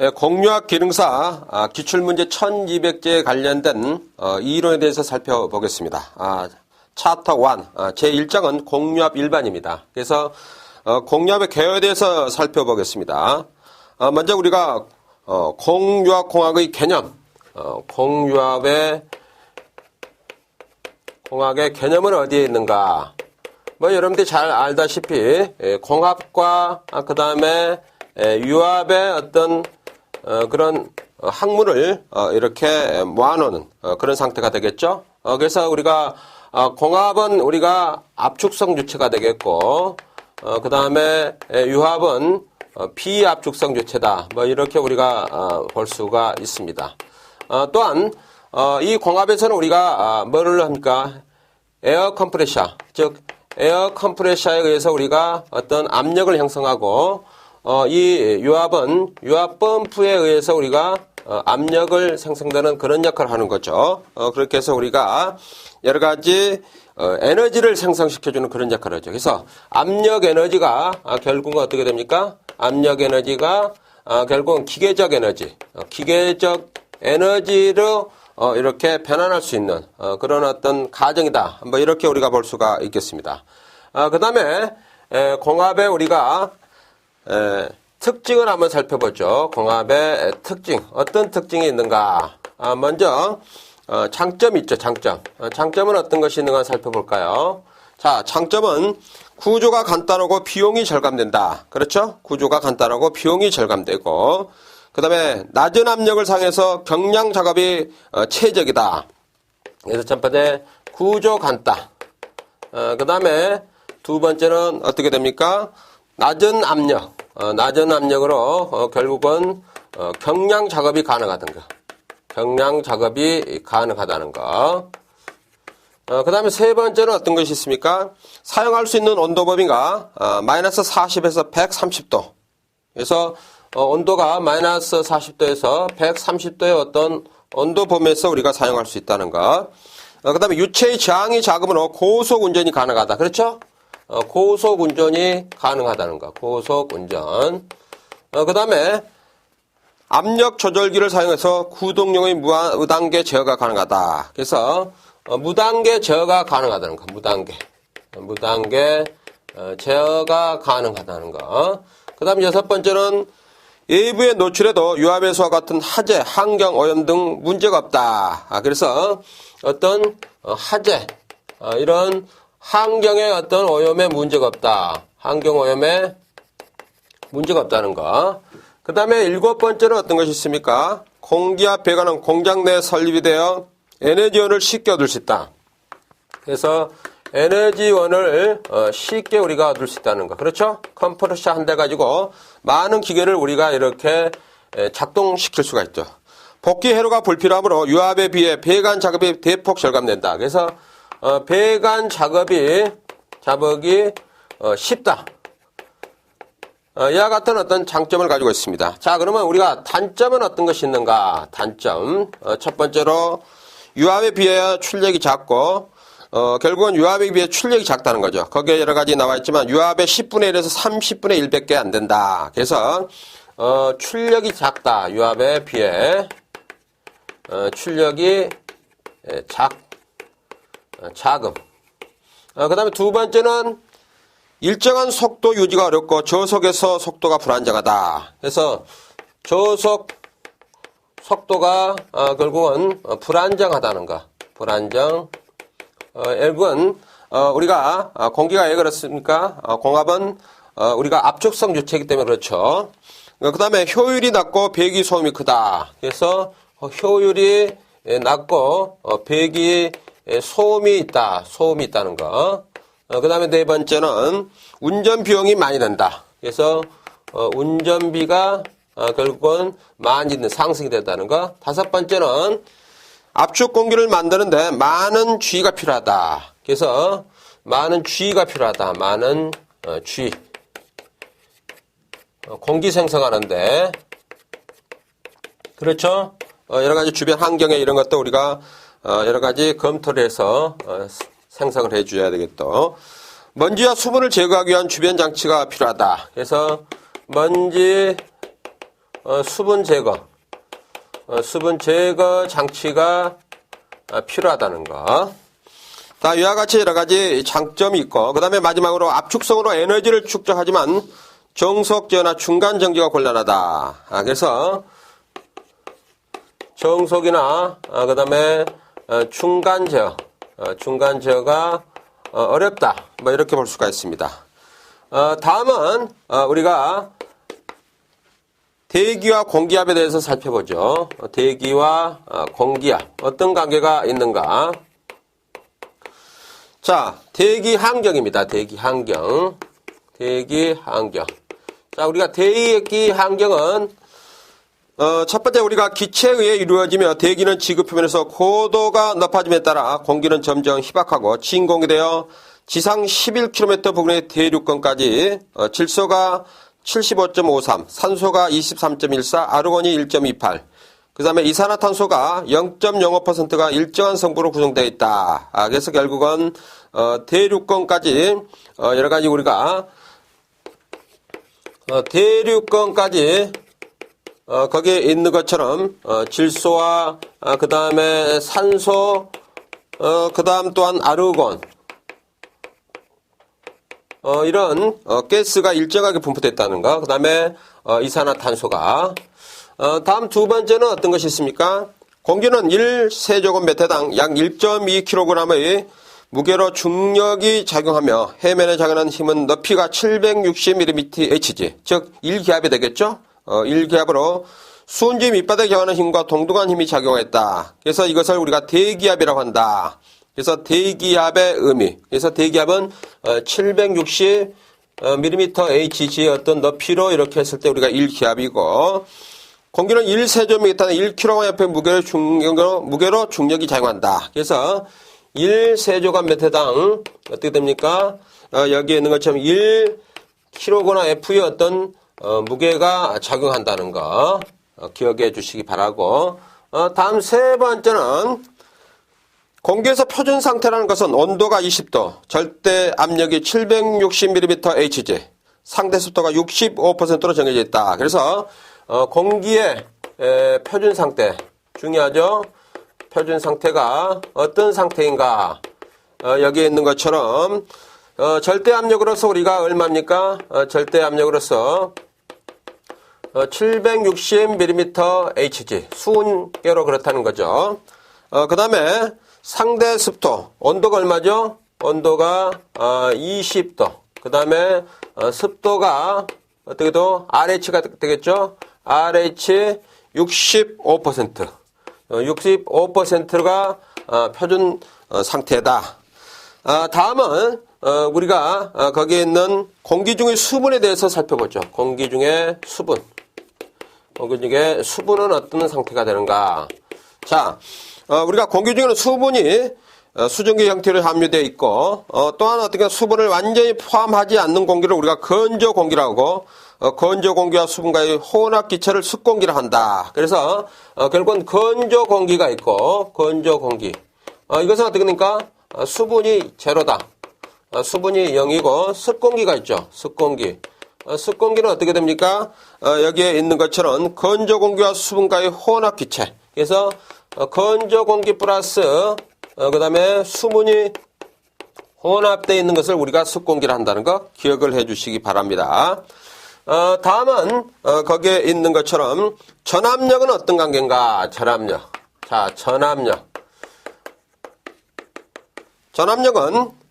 예, 공유학 기능사 아, 기출문제 1200제에 관련된 어, 이론에 대해서 살펴보겠습니다. 아, 차터 1, 아, 제1장은 공유합 일반입니다. 그래서 어, 공유합의 개요에 대해서 살펴보겠습니다. 어, 먼저 우리가 어, 공유합 공학의 개념, 어, 공유합의 공학의 개념은 어디에 있는가? 뭐 여러분들이 잘 알다시피 예, 공합과 그 다음에 유합의 어떤 어, 그런 어, 학문을 어, 이렇게 모아놓는 어, 그런 상태가 되겠죠. 어, 그래서 우리가 어, 공합은 우리가 압축성 주체가 되겠고 어, 그 다음에 유합은 어, 비압축성 주체다. 뭐 이렇게 우리가 어, 볼 수가 있습니다. 어, 또한 어, 이 공합에서는 우리가 아, 뭐를 합니까? 에어 컴프레셔, 즉 에어 컴프레셔에 의해서 우리가 어떤 압력을 형성하고 어, 이 유압은 유압 펌프에 의해서 우리가 어, 압력을 생성되는 그런 역할을 하는 거죠. 어, 그렇게 해서 우리가 여러 가지 어, 에너지를 생성시켜주는 그런 역할을 하죠. 그래서 압력 에너지가 아, 결국은 어떻게 됩니까? 압력 에너지가 아, 결국은 기계적 에너지, 어, 기계적 에너지로 어, 이렇게 변환할 수 있는 어, 그런 어떤 가정이다. 뭐 이렇게 우리가 볼 수가 있겠습니다. 어, 그 다음에 공합에 우리가 에, 특징을 한번 살펴보죠. 공합의 특징. 어떤 특징이 있는가? 아, 먼저 어, 장점 있죠. 장점. 어, 장점은 어떤 것이 있는가 살펴볼까요? 자, 장점은 구조가 간단하고 비용이 절감된다. 그렇죠? 구조가 간단하고 비용이 절감되고 그 다음에 낮은 압력을 상해서 경량 작업이 어, 최적이다. 그래서 첫 번째 구조 간단. 어, 그 다음에 두 번째는 어떻게 됩니까? 낮은 압력, 어, 낮은 압력으로 어, 결국은 어, 경량 작업이 가능하던 거. 경량 작업이 가능하다는 거. 어, 그 다음에 세 번째는 어떤 것이 있습니까? 사용할 수 있는 온도 범위가 어, 마이너스 40에서 130도. 그래서 어, 온도가 마이너스 40도에서 130도의 어떤 온도 범위에서 우리가 사용할 수 있다는 것. 어, 그 다음에 유체의 저항이 작으므로 고속 운전이 가능하다. 그렇죠? 어, 고속 운전이 가능하다는 것. 고속 운전. 어, 그 다음에 압력 조절기를 사용해서 구동용의 무단계 제어가 가능하다. 그래서 어, 무단계 제어가 가능하다는 것. 무단계. 어, 무단계 어, 제어가 가능하다는 것. 그 다음 여섯 번째는 외부에 노출해도 유압해수와 같은 하재, 환경 오염 등 문제가 없다. 아, 그래서 어떤 어, 이런 환경에 어떤 오염에 문제가 없다. 환경 오염에 문제가 없다는 거. 그 다음에 일곱 번째는 어떤 것이 있습니까? 공기압 배관은 공장 내에 설립이 되어 에너지원을 쉽게 얻을 수 있다. 그래서 에너지원을 어, 쉽게 우리가 얻을 수 있다는 거. 그렇죠? 컴프레셔 한 대 가지고 많은 기계를 우리가 이렇게 작동시킬 수가 있죠. 복귀 회로가 불필요하므로 유압에 비해 배관 작업이 대폭 절감된다. 그래서 어, 배관 작업이 작업이 어, 쉽다. 어, 이와 같은 어떤 장점을 가지고 있습니다. 자, 그러면 우리가 단점은 어떤 것이 있는가? 단점. 어, 첫 번째로 유압에 비해 출력이 작고 어, 결국은 유압에 비해 출력이 작다는 거죠. 거기에 여러 가지 나와 있지만 유압의 10분의 1에서 30분의 1밖에 안 된다. 그래서 어, 출력이 작다. 유압에 비해 어, 출력이 작 어, 자금. 어, 그 다음에 두 번째는 일정한 속도 유지가 어렵고 저속에서 속도가 불안정하다. 그래서 저속 속도가 어, 결국은 어, 불안정하다는 거. 불안정. 어, 결국은 어, 우리가 어, 공기가 왜 그렇습니까? 어, 공합은 어, 우리가 압축성 주체이기 때문에 그렇죠. 그 다음에 효율이 낮고 배기 소음이 크다. 그래서 효율이 낮고 배기 소음이 있다. 소음이 있다는 거. 그 다음에 네 번째는 운전 비용이 많이 든다. 그래서 운전비가 결국은 많이 상승이 된다는 거. 다섯 번째는 압축 공기를 만드는데 많은 주의가 필요하다. 그래서 많은 주의가 필요하다. 많은 어, 주의. 어, 공기 생성하는데 그렇죠? 어, 여러 가지 주변 환경에 이런 것도 우리가 여러 가지 검토를 해서 생성을 해줘야 되겠죠. 먼지와 수분을 제거하기 위한 주변 장치가 필요하다. 그래서 먼지, 어, 수분 제거, 어, 수분 제거 장치가 아, 필요하다는 거. 자, 이와 같이 여러 가지 장점이 있고, 그 다음에 마지막으로 압축성으로 에너지를 축적하지만 정속제어나 중간 정지가 곤란하다. 아, 그래서 정속이나 아, 그 다음에 중간 제어, 어, 중간 제어가 어, 어렵다. 뭐 이렇게 볼 수가 있습니다. 어, 다음은 어, 우리가 대기와 공기압에 대해서 살펴보죠. 어, 대기와 어, 공기압 어떤 관계가 있는가? 자, 대기 환경입니다. 대기 환경. 대기 환경. 자, 우리가 대기 환경은 어, 첫 번째 우리가 기체에 의해 이루어지며 대기는 지구 표면에서 고도가 높아짐에 따라 공기는 점점 희박하고 진공이 되어 지상 11km 부근의 대륙권까지 어, 질소가 75.53, 산소가 23.14, 아르곤이 1.28, 그 다음에 이산화탄소가 0.05%가 일정한 성분으로 구성되어 있다. 아, 그래서 결국은 어, 대륙권까지 어, 여러 가지 우리가 어, 대륙권까지 어, 거기에 있는 것처럼 어, 질소와 그 다음에 산소, 어, 그 다음 또한 아르곤 어, 이런 어, 가스가 일정하게 분포됐다는 거. 그 다음에 어, 이산화탄소가 어, 다음 두 번째는 어떤 것이 있습니까? 공기는 1세제곱미터당 약 1.2kg의 무게로 중력이 작용하며 해면에 작용하는 힘은 높이가 760mmHg, 즉 1기압이 되겠죠? 어, 1기압으로 수은지 밑바닥에 기하는 힘과 동등한 힘이 작용했다. 그래서 이것을 우리가 대기압이라고 한다. 그래서 대기압의 의미. 그래서 대기압은 760 mm Hg의 어떤 높이로 이렇게 했을 때 우리가 1기압이고 공기는 1세조미터당 1kg의 무게로 중력으로, 무게로 중력이 작용한다. 그래서 1세조간미터당 어떻게 됩니까? 어, 여기에 있는 것처럼 1kg나 F의 어떤 어, 무게가 작용한다는 거 어, 기억해 주시기 바라고 어, 다음 세 번째는 공기에서 표준 상태라는 것은 온도가 20도, 절대 압력이 760mm Hg, 상대 습도가 65%로 정해져 있다. 그래서 어, 공기의 에, 표준 상태 중요하죠. 표준 상태가 어떤 상태인가? 어, 여기에 있는 것처럼 어, 절대 압력으로서 우리가 얼마입니까? 어, 절대 압력으로서 760mm Hg 수온계로 그렇다는 거죠. 어, 그 다음에 상대 습도 온도가 얼마죠? 온도가 20도. 그 다음에 습도가 어떻게 도 RH가 되겠죠? RH 65%. 65%가 표준 어, 상태다. 아, 다음은 어, 우리가 어, 거기에 있는 공기 중의 수분에 대해서 살펴보죠. 공기 중의 수분. 공기 중에 수분은 어떤 상태가 되는가? 자, 우리가 공기 중에는 수분이 수증기 형태로 함유되어 있고 또한 어떻게 수분을 완전히 포함하지 않는 공기를 우리가 건조 공기라고 건조 공기와 수분과의 혼합 기체를 습공기라 한다. 그래서 결국은 건조 공기가 있고 건조 공기. 이것은 어떻게 됩니까? 수분이 제로다. 수분이 0이고 습공기가 있죠. 습공기. 습공기는 어떻게 됩니까? 여기에 있는 것처럼 건조 공기와 수분과의 혼합 기체. 그래서 건조 공기 플러스 그 다음에 수분이 혼합되어 있는 것을 우리가 습공기라 한다는 거 기억을 해 주시기 바랍니다. 어, 다음은 어, 거기에 있는 것처럼 전압력은 어떤 관계인가? 전압력. 자, 전압력. 전압력은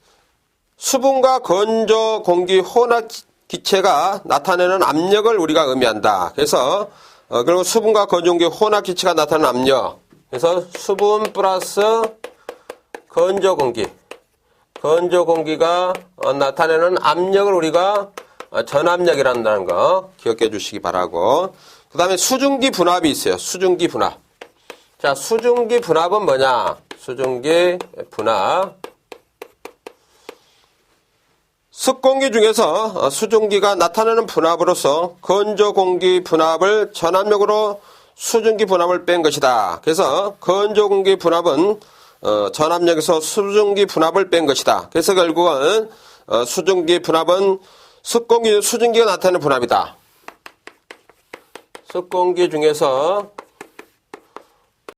수분과 건조 공기 혼합 기체가 나타내는 압력을 우리가 의미한다. 그래서 어, 그리고 수분과 건조 공기 혼합 기체가 나타내는 압력. 그래서 수분 플러스 건조 공기. 건조 공기가 어, 나타내는 압력을 우리가 어, 전압력이란다는 거 기억해 주시기 바라고. 그 다음에 수증기 분압이 있어요. 수증기 분압. 자, 수증기 분압은 뭐냐? 수증기 분압. 습공기 중에서 어, 수증기가 나타내는 분압으로서 건조 공기 분압을 전압력으로 수증기 분압을 뺀 것이다. 그래서 건조 공기 분압은 전압력에서 수증기 분압을 뺀 것이다. 그래서 결국은 수증기 분압은 습공기 수증기가 나타내는 분압이다. 석공기 중에서